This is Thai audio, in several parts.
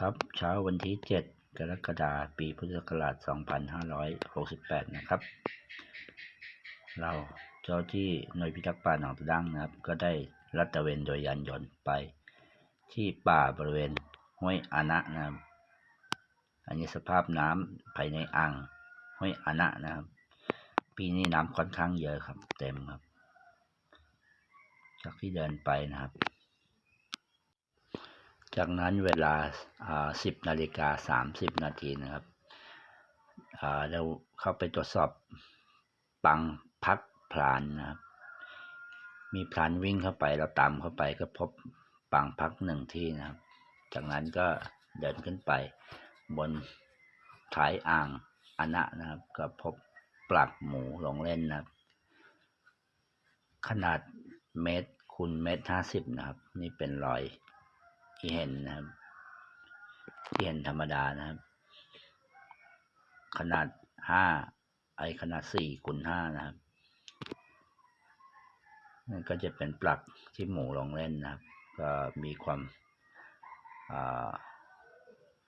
ครับเช้าวันที่ 7 กรกฎาคมปีพุทธศักราช 2568 นะครับ เราเจ้าที่หน่วยพิทักษ์ป่าหนองตะดังนะครับ ก็ได้รัดตะเวนโดยยานยนต์ไป ที่ป่าบริเวณห้วยอานะนะครับอันนี้สภาพน้ำภายในอ่างห้วยอานะนะครับ ปีนี้น้ำค่อนข้างเยอะครับ เต็มครับ จากที่เดินไปนะครับ จากนั้นเวลาสิบนาฬิกาสามสิบนาทีนะครับเราเข้าไปตรวจสอบปังพักพลานนะครับ มีพลานวิ่งเข้าไปเราตามเข้าไปก็พบปังพักหนึ่งที่นะครับ จากนั้นก็เดินขึ้นไปบนท้ายอ่างอนะนะครับ ก็พบปลักหมูลงเล่นนะครับ ขนาดเมตรคูณเมตรห้าสิบนะครับ นี่เป็นรอย ที่เห็นนะครับ ที่เห็นธรรมดานะครับ ขนาดห้าไอขนาดสี่คูณห้านะครับนั่นก็จะเป็นปลักที่หมูลองเล่นนะครับ ก็มีความ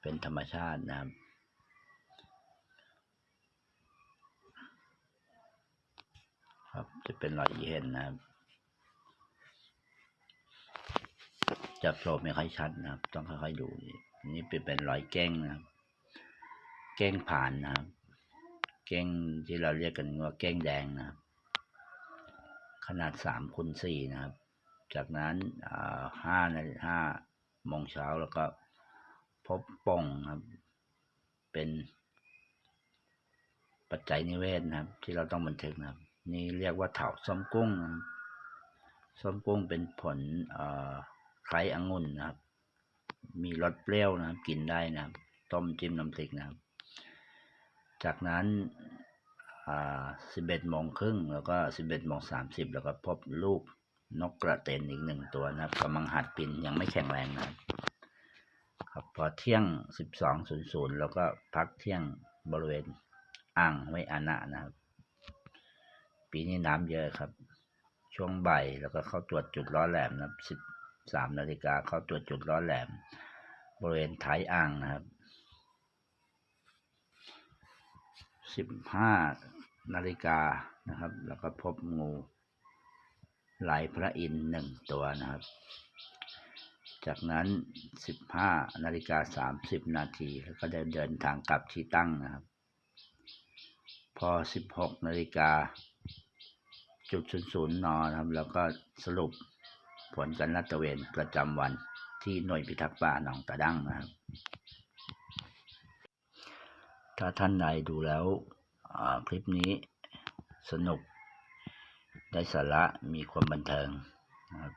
เป็นธรรมชาตินะครับครับจะเป็นรอยเห็นนะครับ จับโฉบไม่ค่อยชัดนะครับ ต้องค่อยๆดูนี่เป็นเป็นรอยแก้งนะครับ แก้งผ่านนะครับ แก้งที่เราเรียกกันว่าแก้งแดงนะครับ ขนาดสามคูณสี่นะครับ จากนั้นห้าในห้าโมงเช้าแล้วก็พบป่องครับ เป็นปัจจัยนิเวศนะครับ ที่เราต้องบันทึกนะครับ นี่เรียกว่าเถาส้มกุ้งนะครับส้มกุ้งเป็นผลค ล้ายองุ่นนะครับ มีรสเปรี้ยวนะครับกินได้นะครับ ต้มจิ้มน้ำพริกนะครับ จากนั้นสิบเอ็ดโมงครึ่งแล้วก็สิบเอ็ดโมงสามสิบแล้วก็พบลูกนกกระเตนอีกหนึ่งตัวนะครับกำลังหัดบินยังไม่แข็งแรงนะครับครับพอเที่ยงสิบสองศูนย์ศูนย์แล้วก็พักเที่ยงบริเวณอ่างไว้อานะนะครับ ปีนี้น้ำเยอะครับ ช่วงบ่ายแล้วก็เข้าตรวจจุดล้อแหลมนะครับ สามนาฬิกาเข้าตรวจจุดล้อแหลม บริเวณท้ายอ่างนะครับสิบห้านาฬิกานะครับ แล้วก็พบงูลายพระอินทร์หนึ่งตัวนะครับ จากนั้นสิบห้านาฬิกาสามสิบนาทีแล้วก็ได้เดินทางกลับที่ตั้งนะครับ พอสิบหกนาฬิกาจุดศูนย์ศูนย์นนะครับ แล้วก็สรุป ผลการลาดตระเวนประจำวันที่หน่วยพิทักษ์ป่าหนองตะดั้งนะครับ ถ้าท่านใดดูแล้วคลิปนี้สนุก ได้สาระมีความบันเทิง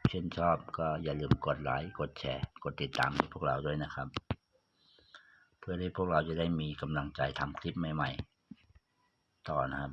เช่นชอบก็อย่าลืมกดไลค์กดแชร์ กดติดตามให้พวกเราด้วยนะครับ เพื่อที่พวกเราจะได้มีกำลังใจทำคลิปใหม่ ๆ ต่อนะครับ